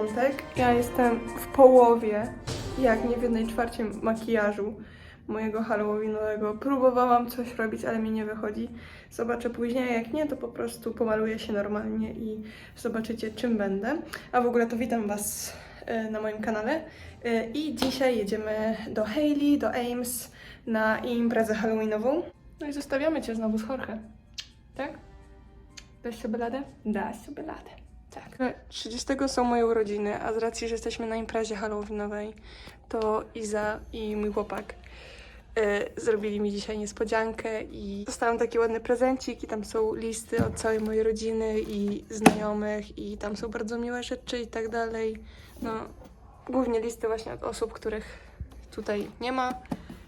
piątek. Ja jestem w połowie, jak nie w jednej czwarcie makijażu mojego halloweenowego. Próbowałam coś robić, ale mi nie wychodzi. Zobaczę później, jak nie, to po prostu pomaluję się normalnie i zobaczycie, czym będę. A w ogóle to witam Was e, na moim kanale. E, I dzisiaj jedziemy do Hailey, do Ames na imprezę halloweenową. No i zostawiamy Cię znowu z Jorge. Tak? Dasz sobie radę? Dasz sobie radę. Tak. 30 są moje urodziny, a z racji, że jesteśmy na imprezie halloweenowej, to Iza i mój chłopak y, zrobili mi dzisiaj niespodziankę i dostałam taki ładny prezencik i tam są listy od całej mojej rodziny i znajomych i tam są bardzo miłe rzeczy i tak dalej. No, głównie listy właśnie od osób, których tutaj nie ma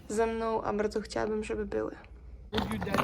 ze mną, a bardzo chciałabym, żeby były. gaze.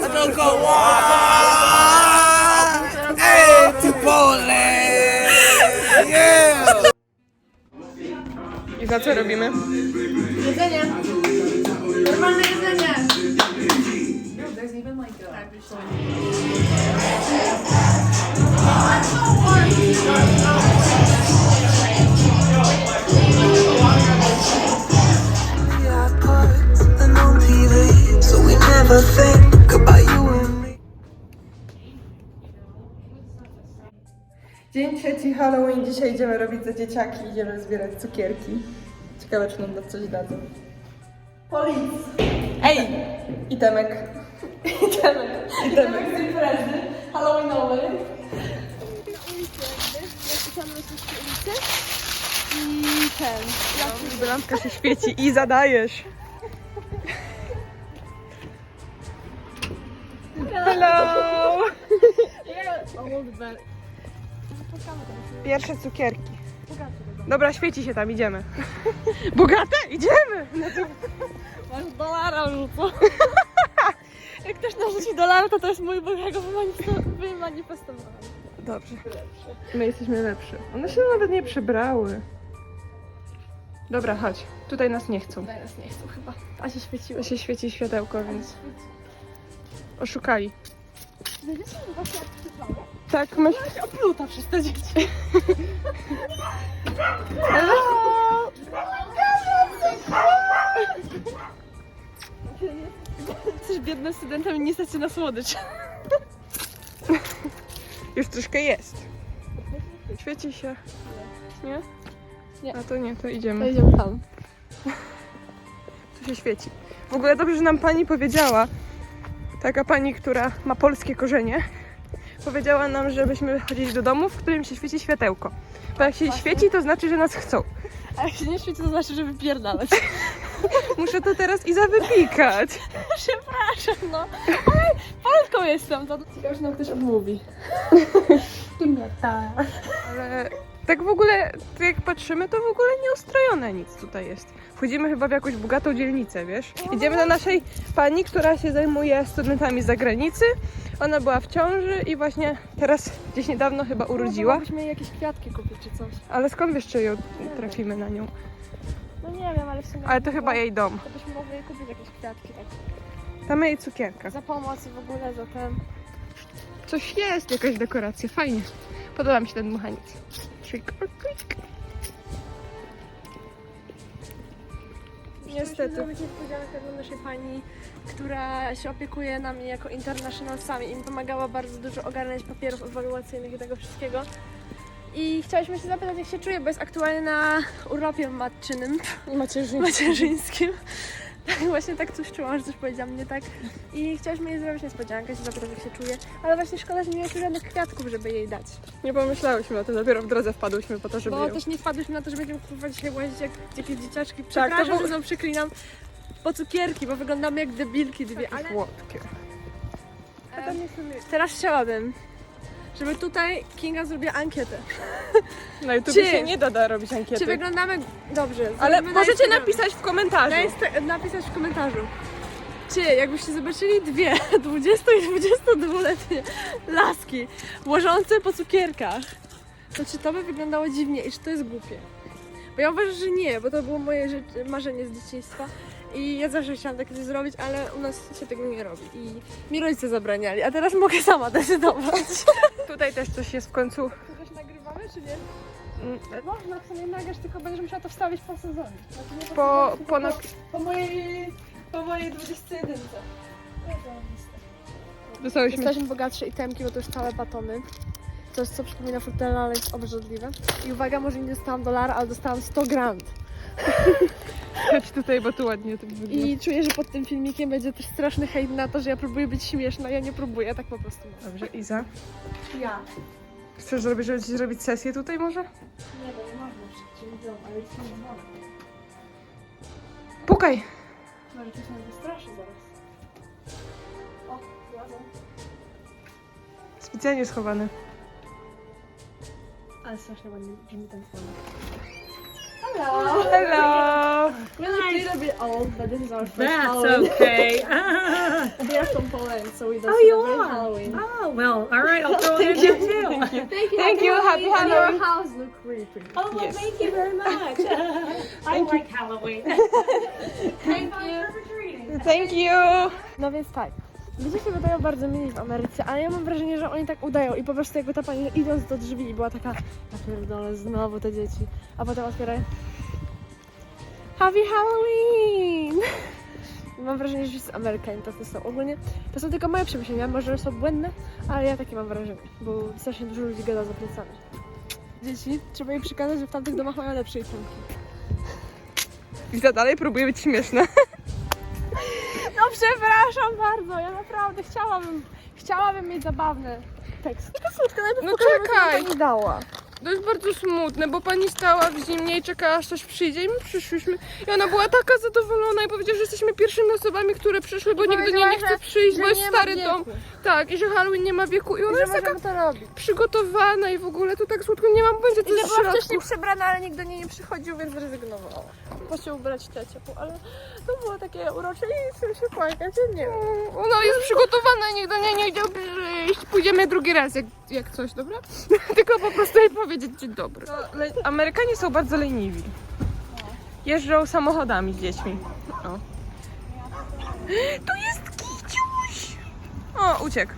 so pretty. Thank you. Hey, Chipotle! Yeah! I za co robimy? Jedzenie. Normalne jedzenie. No, there's even like a. Trzeci Halloween. Dzisiaj idziemy robić za dzieciaki. Idziemy zbierać cukierki. Ciekawe, czy nam da coś dadzą. Polic! Ej! I Temek. I Temek. I Temek z imprezy Halloweenowej. I ten. No, lampka się świeci i zadajesz. Hello! Pierwsze cukierki. Dobra, świeci się tam, idziemy. Bogate? Idziemy! Masz dolara rzucą. Jak ktoś narzuci dolara, to to jest mój, bo ja go wymanifesto- wymanifestowałam. Dobrze. My jesteśmy lepsze. One się nawet nie przybrały. Dobra, chodź. Tutaj nas nie chcą. Daj nas nie chcą chyba. A się świeciło. To się świeci światełko, więc oszukali. Właśnie jak Tak, myśl... Opluta przez te dzieci. Jesteś biednym studentem i nie stać się na słodycz. Już troszkę jest. Świeci się. Nie? Nie. A to nie, to idziemy. To idziemy tam. Tu się świeci. W ogóle dobrze, że nam pani powiedziała, taka pani, która ma polskie korzenie, powiedziała nam, żebyśmy chodzili do domu, w którym się świeci światełko. Bo jak się świeci, to znaczy, że nas chcą. A jak się nie świeci, to znaczy, że wypierdalać. Muszę to teraz i zapykać. Przepraszam, no. Ale Polską jestem, to ciekawe, że nam ktoś odmówi. Ale tak w ogóle, to jak patrzymy, to w ogóle nieustrojone nic tutaj jest. Wchodzimy chyba w jakąś bogatą dzielnicę, wiesz? Idziemy do naszej pani, która się zajmuje studentami z zagranicy. Ona była w ciąży i właśnie teraz gdzieś niedawno chyba urodziła. Moglibyśmy jej jakieś kwiatki kupić czy coś. Ale skąd wiesz, czy ją trafimy na nią? No nie wiem, ale w sumie... Ale to chyba jej dom. To byśmy mogli jej kupić jakieś kwiatki, tak. Tam jej cukierka. Za pomoc w ogóle, za ten... Coś jest, jakaś dekoracja, fajnie. Podoba mi się ten dmuchaniec. Trick or treat. Niestety. Zrobić niespodziankę dla naszej pani, która się opiekuje nami jako internationalsami i mi pomagała bardzo dużo ogarnąć papierów ewaluacyjnych i tego wszystkiego. I chciałyśmy się zapytać, jak się czuje, bo jest aktualnie na urlopie matczynym, Macierzyństwo. macierzyńskim. Tak, właśnie tak coś czułam, że coś powiedziałam nie tak. I chciałyśmy jej zrobić niespodziankę, się zapytać, jak się czuje. Ale właśnie szkoda, że nie mieliśmy żadnych kwiatków, żeby jej dać. Nie pomyślałyśmy o tym, dopiero w drodze wpadłyśmy po to, żeby Bo ją... też nie wpadłyśmy na to, że będziemy kupować się łazić jak jakieś dzieciaczki. Tak, Przepraszam, był- że znowu przeklinam. Po cukierki, bo wyglądamy jak debilki dwie, ale Słodkie. e, teraz chciałabym żeby tutaj Kinga zrobiła ankietę. Na YouTube Czy- się nie da, da robić ankiety. Czy wyglądamy dobrze? Ale Zrobimy na możecie Instagramie. napisać w komentarzu. Na Insta- napisać w komentarzu. Czy jakbyście zobaczyli dwie 20 i 22-letnie laski łożące po cukierkach, to czy to by wyglądało dziwnie i czy to jest głupie? Bo ja uważam, że nie, bo to było moje marzenie z dzieciństwa i ja zawsze chciałam takie coś zrobić, ale u nas się tego nie robi i mi rodzice zabraniali, a teraz mogę sama decydować. Tutaj też coś jest w końcu. To też nagrywamy, czy nie? Mm, Można w sumie nagrać, tylko będziesz musiała to wstawić po sezonie. Znaczy nie Po, sezonie, po, nap- po mojej, po mojej 21. Dostałyśmy Jesteśmy bogatsze itemki, bo to już całe batony. Coś, co przypomina frutella, ale jest obrzydliwe. I uwaga, może nie dostałam dolara, ale dostałam 100 grand. Tutaj, bo tu ładnie to wygląda. I czuję, że pod tym filmikiem będzie też straszny hejt na to, że ja próbuję być śmieszna. Ja nie próbuję, ja tak po prostu mam. Dobrze, Iza. Ja. Chcesz zrobić, żeby ci zrobić sesję tutaj może? Nie, bo nie można przecież dom, ale jest nie dzwonek. Pukaj! Może coś nas wystraszy zaraz. O, ładno. Specjalnie schowany. Ale strasznie ładnie brzmi ten dzwonek. Hello! Hello! We're a little bit old, but this is our first That's Halloween. okay. We are from Poland, so we don't Oh, you are? Halloween. oh, well, all right, I'll throw it in there too. Thank you. Thank you, happy And Halloween. your house look creepy. Oh, well, Yes. thank you very much. I like Halloween. Thank you. Thank you! No więc tak. Ludzie się wydają bardzo mili w Ameryce, ale ja mam wrażenie, że oni tak udają i po prostu jakby ta pani idąc do drzwi była taka ja pierdolę, znowu te dzieci. A potem otwierają Happy Halloween! Mam wrażenie, że wszyscy Amerykanie tacy są. Ogólnie to są tylko moje przemyślenia, może są błędne, ale ja takie mam wrażenie, bo strasznie dużo ludzi gada za plecami. Dzieci, trzeba jej przekazać, że w tamtych domach mają lepsze itemki. Iza dalej próbuje być śmieszna. No przepraszam bardzo, ja naprawdę chciałabym, chciałabym mieć zabawny tekst. Taka słodka, najpierw No co czekaj. mi dała. To jest bardzo smutne, bo pani stała w zimnie i czekała aż coś przyjdzie i my przyszłyśmy. I ona była taka zadowolona i powiedziała, że jesteśmy pierwszymi osobami, które przyszły, bo nigdy nie, nie chce przyjść, że bo jest nie ma stary wieku. dom. Tak, i że Halloween nie ma wieku. I ona jest taka to robić. przygotowana i w ogóle to tak słodko nie mam co I że jest w była środku. wcześniej przebrana, ale nikt do niej nie przychodził, więc zrezygnowała. Się ubrać te ciepło, ale to było takie urocze i chcę się płakać, ja nie wiem. Ona jest przygotowana i nikt do niej nie chciał przyjść. Pójdziemy drugi raz, jak, jak coś, dobra? Tylko po prostu jej powiedzieć dzień dobry. Amerykanie są bardzo leniwi. Jeżdżą samochodami z dziećmi. O. Tu jest kiciuś! O, uciekł.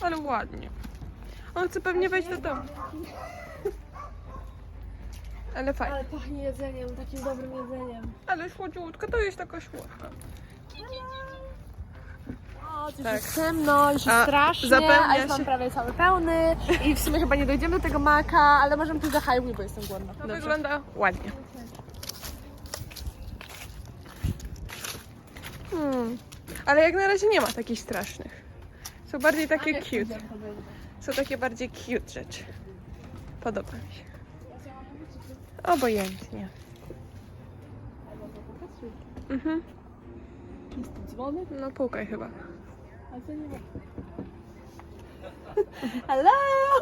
Ale ładnie. On chce pewnie wejść do domu. Ale fajnie. Ale pachnie jedzeniem, takim dobrym jedzeniem. Ale słodziutka, to jest taka słodka. O, już Tak. jest ciemno, już jest A, strasznie, a mam się- prawie cały pełny i w sumie chyba nie dojdziemy do tego maka, ale możemy pójść do highway, bo jestem głodna. To wygląda ładnie. Hmm. Ale jak na razie nie ma takich strasznych. Są bardziej takie cute. Są takie bardziej cute rzeczy. Podoba mi się. Obojętnie. Mhm. Dzwony? No pukaj chyba. Hello!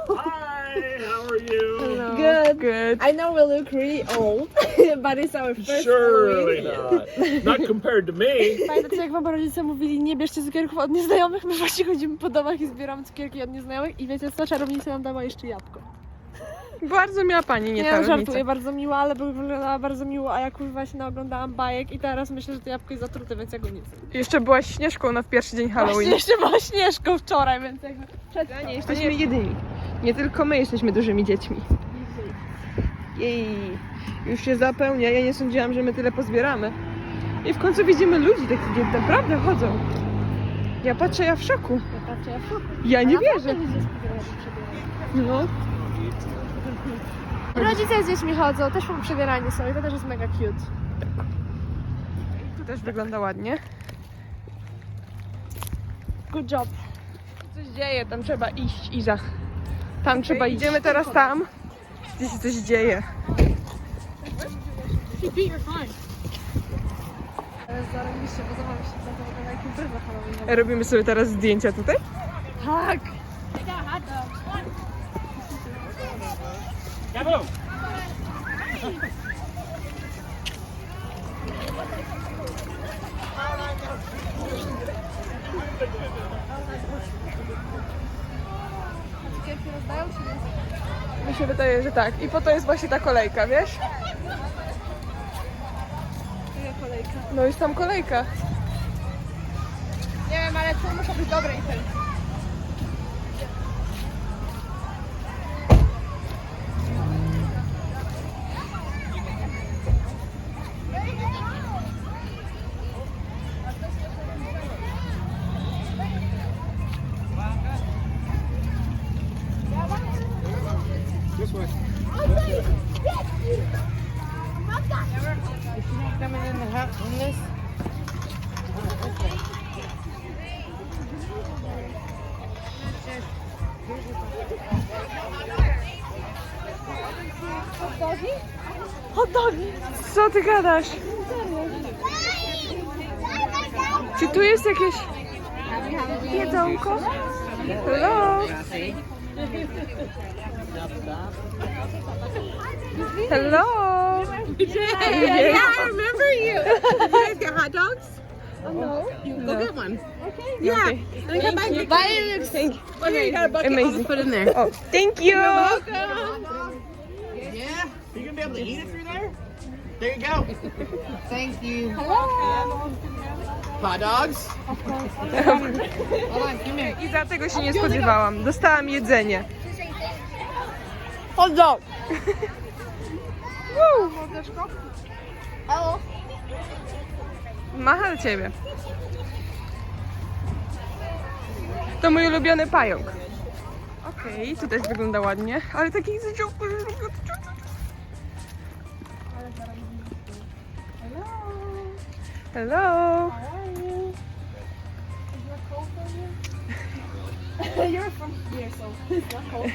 Hi, how are you? Hello. Good. Good. I know we look really old, but it's our first Surely not. Not compared to me. Pamiętacie, jak wam rodzice mówili, nie bierzcie cukierków od nieznajomych? My właśnie chodzimy po domach i zbieramy cukierki od nieznajomych i wiecie co, czarownica nam dała jeszcze jabłko. Bardzo miała pani, nie Nie, ta żartuję, bardzo miła, ale wyglądała bardzo miło, a ja kurwa się naoglądałam bajek i teraz myślę, że to jabłko jest zatrute, więc ja go nie chcę. Jeszcze byłaś śnieżką na pierwszy dzień Właśnie Halloween. jeszcze była śnieżką wczoraj, więc jakby... A nie jesteśmy jedyni. Nie tylko my jesteśmy dużymi dziećmi. Jej, już się zapełnia. Ja nie sądziłam, że my tyle pozbieramy. I w końcu widzimy ludzi, takich gdzie naprawdę chodzą. Ja patrzę, ja w szoku. Ja patrzę, ja w szoku. Ja nie wierzę. No. Rodzice z dziećmi chodzą, też po przebieraniu są i to też jest mega cute. Tu też wygląda ładnie. Good job. Coś dzieje, tam trzeba iść, Iza. Tam trzeba iść. Idziemy teraz tam, gdzie się coś dzieje. zarobiście, podoba mi się to, halloweenowa. Robimy sobie teraz zdjęcia tutaj? Tak! Nie? Mi się wydaje, że tak. I po to jest właśnie ta kolejka, wiesz? Kolejka. No jest tam kolejka. Nie wiem, ale tu muszą być dobre i. ty gadasz? Czy tu jest jakieś jedzonko? Hello? Hello? Yeah, I remember you. You guys got hot dogs? no. Go get one. Okay. Yeah. And come back. Bye. Thank you. Okay, you got a bucket. Amazing. put in there. Oh, thank you. Yeah? You gonna be able to eat it through there? There you go. Thank you. Hot dogs? I za tego się nie spodziewałam. Dostałam jedzenie. Hot dog! Woo! Macha do ciebie. To mój ulubiony pająk. Okej, tu też wygląda ładnie, ale taki zaciągły, że lubię Hello.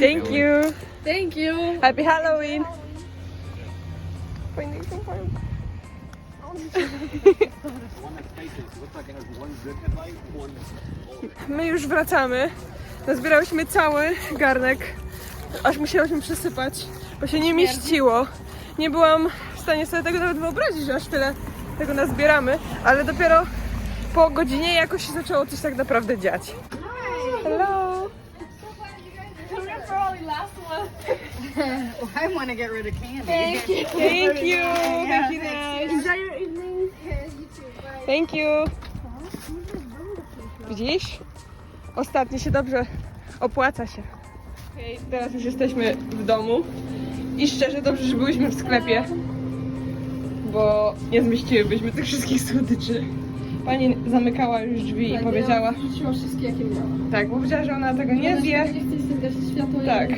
Thank you. Thank you! Happy Halloween. My już wracamy. Nazbierałyśmy cały garnek, aż musiałyśmy przesypać, bo się nie mieściło. Nie byłam w stanie sobie tego nawet wyobrazić, że aż tyle tego nazbieramy, ale dopiero po godzinie jakoś się zaczęło coś tak naprawdę dziać. Hello! I want to get rid of candy. Thank you. Thank you, guys. Enjoy your evening! Thank you. Widzisz? Ostatnio się dobrze opłaca się. Okej, teraz już jesteśmy w domu. I szczerze dobrze, że byliśmy w sklepie. Bo nie zmieściłybyśmy tych wszystkich słodyczy. Pani zamykała już drzwi i powiedziała. Rzuciła wszystkie jakie miała. Tak, bo powiedziała, że ona tego nie zje. Nie chce z tym gasić światło Tak.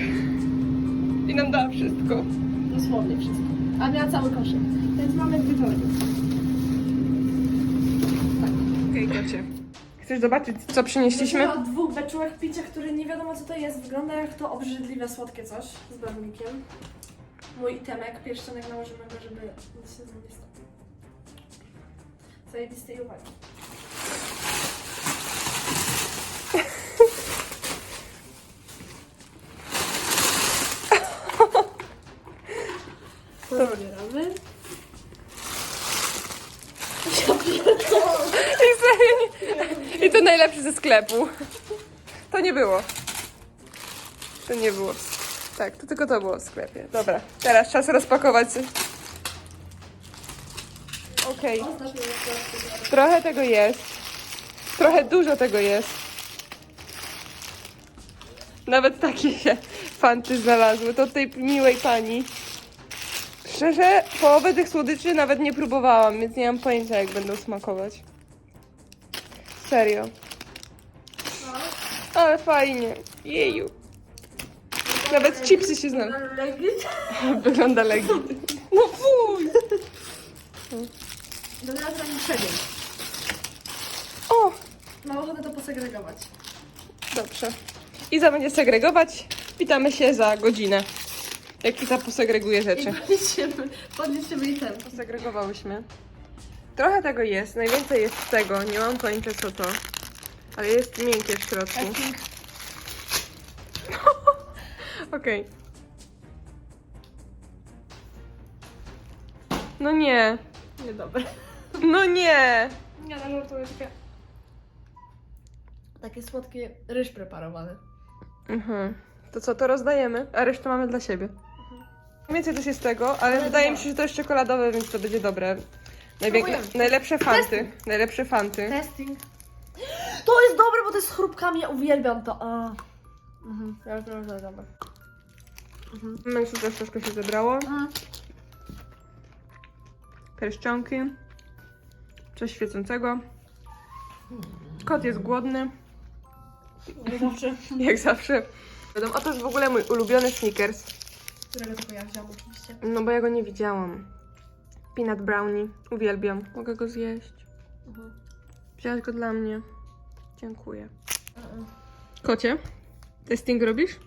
I nam dała wszystko. Dosłownie wszystko. A miała cały koszyk. Więc mamy wieczorem. Okej, kocie. Chcesz zobaczyć, co przynieśliśmy? o dwóch beczułek picia, które nie wiadomo co to jest. Wygląda jak to obrzydliwe, słodkie coś z barwnikiem. Mój itemek, pierścionek nałożymy go, żeby nic się z nim nie stało. Zajebiste i uwagi. I to najlepsze ze sklepu. To nie było. To nie było. Tak, to tylko to było w sklepie. Dobra, teraz czas rozpakować. Okej. Trochę tego jest. Trochę dużo tego jest. Nawet takie się fanty znalazły. To tej miłej pani. Szczerze, połowę tych słodyczy nawet nie próbowałam, więc nie mam pojęcia jak będą smakować. Serio. Ale fajnie. Jeju. Nawet chipsy się znam. Wygląda legit. No fuj! Dobra, teraz niczego. O, Mam ochotę to posegregować. dobrze. Iza będzie segregować. Witamy się za godzinę. Jak Iza posegreguje rzeczy. podliczymy, podliczymy i ten. Posegregowałyśmy. Trochę tego jest, najwięcej jest tego, nie mam pojęcia co to. Ale jest miękkie w środku. Okej. No nie. Niedobre. No nie. Nie, no żartuję, takie... Takie słodkie ryż preparowany. Mhm. To co, to rozdajemy, a resztę mamy dla siebie. Więcej też jest tego, ale wydaje mi się, że to jest czekoladowe, więc to będzie dobre. Najlepsze fanty. Najlepsze fanty. Testing. To jest dobre, bo to jest z chrupkami, ja uwielbiam to. A. Mhm, ja już wiem, że dobre. Mężczyzn też troszkę się zebrało. Mhm. Pierścionki. Coś świecącego. Kot jest głodny. Jak zawsze. Jak zawsze. Wiadomo, a to jest w ogóle mój ulubiony Snickers. Którego tylko ja wziąłam oczywiście. No bo ja go nie widziałam. Peanut brownie. Uwielbiam. Mogę go zjeść. Wziąłeś go dla mnie. Dziękuję. Kocie, testing robisz?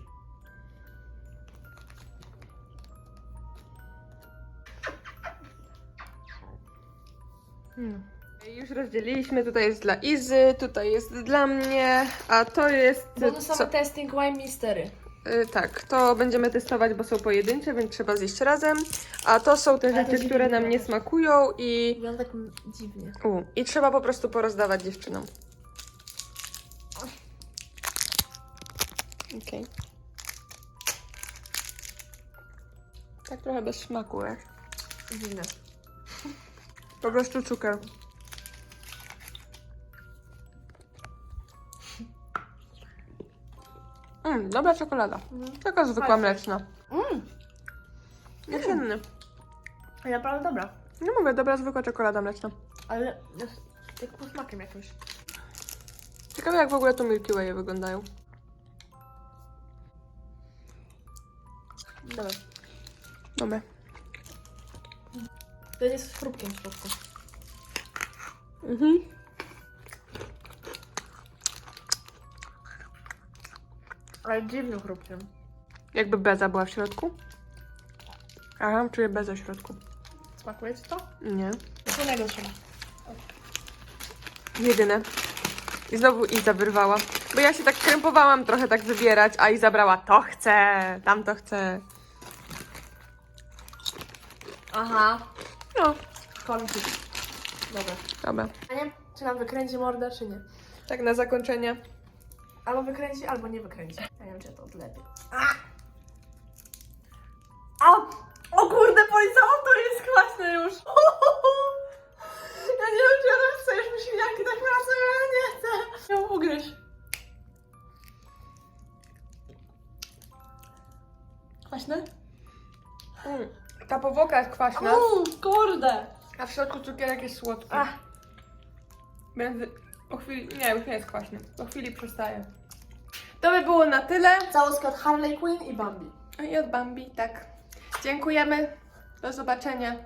Już rozdzieliliśmy, tutaj jest dla Izy, tutaj jest dla mnie, a to jest... Bonusowy co? testing wine mistery. Y, tak, to będziemy testować, bo są pojedyncze, więc trzeba zjeść razem. A to są te rzeczy, które nam nie smakują i... Wygląda tak dziwnie. U, I trzeba po prostu porozdawać dziewczynom. Okej. Tak trochę bez smaku, wiesz? Dziwne. Po prostu cukier. Mm, dobra czekolada. Taka zwykła Fajna. mleczna. Mm, Jesienny. naprawdę dobra. Nie mówię, dobra zwykła czekolada mleczna. Ale jest jak posmakiem jakimś. Ciekawe jak w ogóle tu Milky Way wyglądają. Dobra. Dobra. To jest z chrupkiem w środku. Mhm. Ale dziwnym chrupkiem. Jakby beza była w środku. Aha, czuję bezę w środku. Smakuje ci to? Nie. Słonego trzeba. Jedyne. I znowu Iza wyrwała. Bo ja się tak krępowałam trochę tak wybierać, a Iza brała to chcę, tamto chcę. Aha. No, Konfit. Dobra. dobra. A nie? Czy nam wykręci mordę, czy nie? Tak na zakończenie. Albo wykręci, albo nie wykręci. Ja nie wiem, czy ja to odlepię. A! A! O kurde, policało, to jest kwaśne już! Ja nie wiem, czy ja to chcę, już mi świniaki tak pracują, ja nie chcę! Ja ugryźć. Kwaśne? Mm. Ta powłoka jest kwaśna, Uuu, kurde! a w środku cukierek jest słodki. Ach, Więc po chwili, nie, już nie jest kwaśny. Po chwili przestaje. To by było na tyle. całoska od Harley Quinn i Bambi. I od Bambi, tak. Dziękujemy. Do zobaczenia.